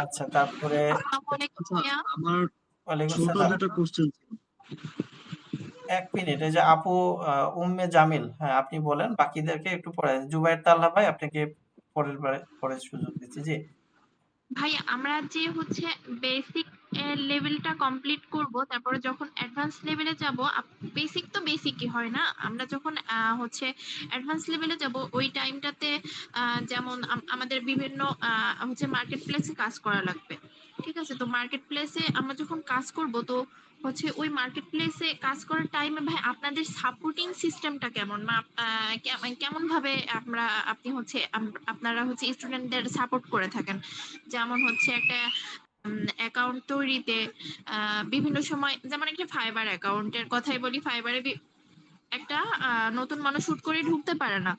আচ্ছা তারপরে আচ্ছা আমার ছোট এক মিনিট এই যে আপু আহ, উম্মে জামিল হ্যাঁ আপনি বলেন বাকিদেরকে একটু পরে জুবাইর তাল্লা ভাই আপনাকে পরের বারে পরে সুযোগ দিচ্ছি জি। ভাই আমরা যে হচ্ছে বেসিক লেভেলটা কমপ্লিট করব তারপরে যখন অ্যাডভান্স লেভেলে যাব বেসিক তো বেসিকই হয় না। আমরা যখন হচ্ছে অ্যাডভান্স লেভেলে যাব ওই টাইমটাতে যেমন আমাদের বিভিন্ন হচ্ছে মার্কেট প্লেসে কাজ করা লাগবে। ঠিক আছে? তো মার্কেট প্লেসে আমরা যখন কাজ করব তো হচ্ছে ওই মার্কেট প্লেসে কাজ করার টাইমে ভাই আপনাদের সাপোর্টিং সিস্টেমটা কেমন? মা আহ, কেমন- কেমন ভাবে আমরা আপনি হচ্ছে আপনারা হচ্ছে স্টুডেন্টদের সাপোর্ট করে থাকেন? যেমন হচ্ছে একটা অ্যাকাউন্ট তৈরিতে বিভিন্ন সময় যেমন একটা ফাইবার অ্যাকাউন্টের কথাই বলি ফাইবারে একটা নতুন মানুষ হুট করে ঢুকতে পারে না।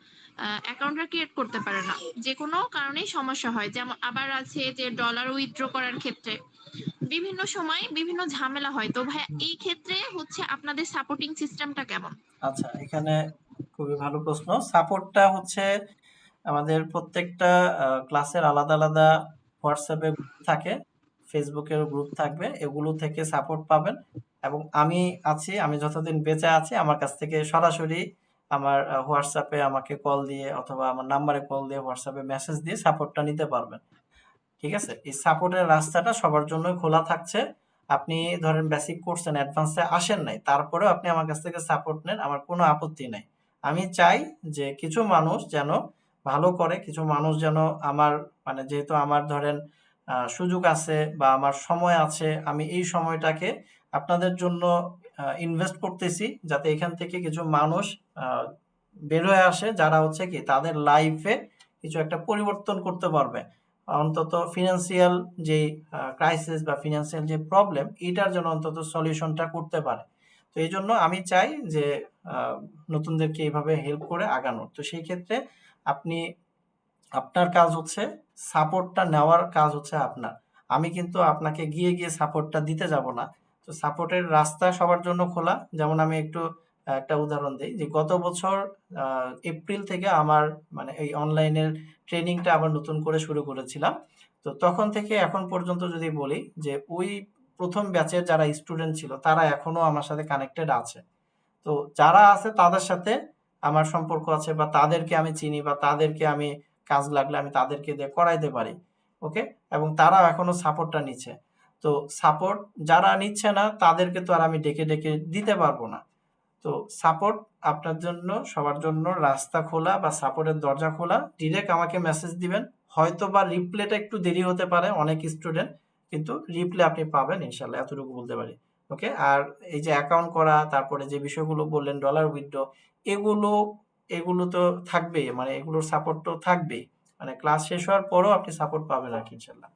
অ্যাকাউন্টটা ক্রিয়েট করতে পারে না। যে কোনো কারণেই সমস্যা হয়। যেমন আবার আছে যে ডলার উইথড্র করার ক্ষেত্রে। বিভিন্ন সময় বিভিন্ন ঝামেলা হয়। তো ভাই এই ক্ষেত্রে হচ্ছে আপনাদের সাপোর্টিং সিস্টেমটা কেমন? আচ্ছা এখানে খুবই ভালো প্রশ্ন। সাপোর্টটা হচ্ছে আমাদের প্রত্যেকটা ক্লাসের আলাদা আলাদা হোয়াটসঅ্যাপে থাকে। ফেসবুকের গ্রুপ থাকবে, এগুলো থেকে সাপোর্ট পাবেন। এবং আমি আছি, আমি যতদিন বেঁচে আছি, আমার কাছ থেকে সরাসরি আমার হোয়াটসঅ্যাপে আমাকে কল দিয়ে অথবা আমার নাম্বারে কল দিয়ে হোয়াটসঅ্যাপে মেসেজ দিয়ে সাপোর্টটা নিতে পারবেন। ঠিক আছে? এই সাপোর্টের রাস্তাটা সবার জন্যই খোলা থাকছে। আপনি ধরেন বেসিক করছেন অ্যাডভান্সে আসেন নাই, তারপরেও আপনি আমার কাছ থেকে সাপোর্ট নেন, আমার কোনো আপত্তি নাই। আমি চাই যে কিছু মানুষ যেন ভালো করে, কিছু মানুষ যেন আমার মানে যেহেতু আমার ধরেন সুযোগ আছে বা আমার সময় আছে, আমি এই সময়টাকে আপনাদের জন্য ইনভেস্ট করতেছি যাতে এখান থেকে কিছু মানুষ বের হয়ে আসে যারা হচ্ছে কি তাদের লাইফে কিছু একটা পরিবর্তন করতে পারবে। অন্তত ফিনান্সিয়াল যে ক্রাইসিস বা ফিনান্সিয়াল যে প্রবলেম এটার জন্য অন্তত সলিউশনটা করতে পারে। তো এই জন্য আমি চাই যে নতুনদেরকে এইভাবে হেল্প করে আগানোর। তো সেই ক্ষেত্রে আপনি আপনার কাজ হচ্ছে সাপোর্টটা নেওয়ার কাজ হচ্ছে আপনার। আমি কিন্তু আপনাকে গিয়ে গিয়ে সাপোর্টটা দিতে যাব না। তো সাপোর্টের রাস্তা সবার জন্য খোলা। যেমন আমি একটু, একটা উদাহরণ দিই যে গত বছর এপ্রিল থেকে আমার মানে এই অনলাইনের ট্রেনিংটা আবার নতুন করে শুরু করেছিলাম। তো তখন থেকে এখন পর্যন্ত যদি বলি যে ওই প্রথম ব্যাচের যারা স্টুডেন্ট ছিল, তারা এখনও আমার সাথে কানেক্টেড আছে। তো যারা আছে তাদের সাথে আমার সম্পর্ক আছে বা তাদেরকে আমি চিনি বা তাদেরকে আমি কাজ লাগলে আমি তাদেরকে দিয়ে করাইতে পারি ওকে এবং তারা এখনও সাপোর্টটা নিচ্ছে। তো সাপোর্ট যারা নিচ্ছে না, তাদেরকে তো আর আমি ডেকে ডেকে দিতে পারব না। তো সাপোর্ট আপনার জন্য, সবার জন্য রাস্তা খোলা বা সাপোর্টের দরজা খোলা ডিরেক্ট আমাকে মেসেজ দিবেন। হয়তো বা রিপ্লেটা একটু দেরি হতে পারে, অনেক স্টুডেন্ট কিন্তু রিপ্লে আপনি পাবেন ইনশাল্লাহ এতটুকু বলতে পারি ওকে আর এই যে অ্যাকাউন্ট করা, তারপরে যে বিষয়গুলো বললেন ডলার উইথড্র এগুলো এগুলো তো থাকবেই মানে এগুলোর সাপোর্ট তো থাকবেই। মানে ক্লাস শেষ হওয়ার পরও আপনি সাপোর্ট পাবেন আর কি, ইনশাল্লাহ।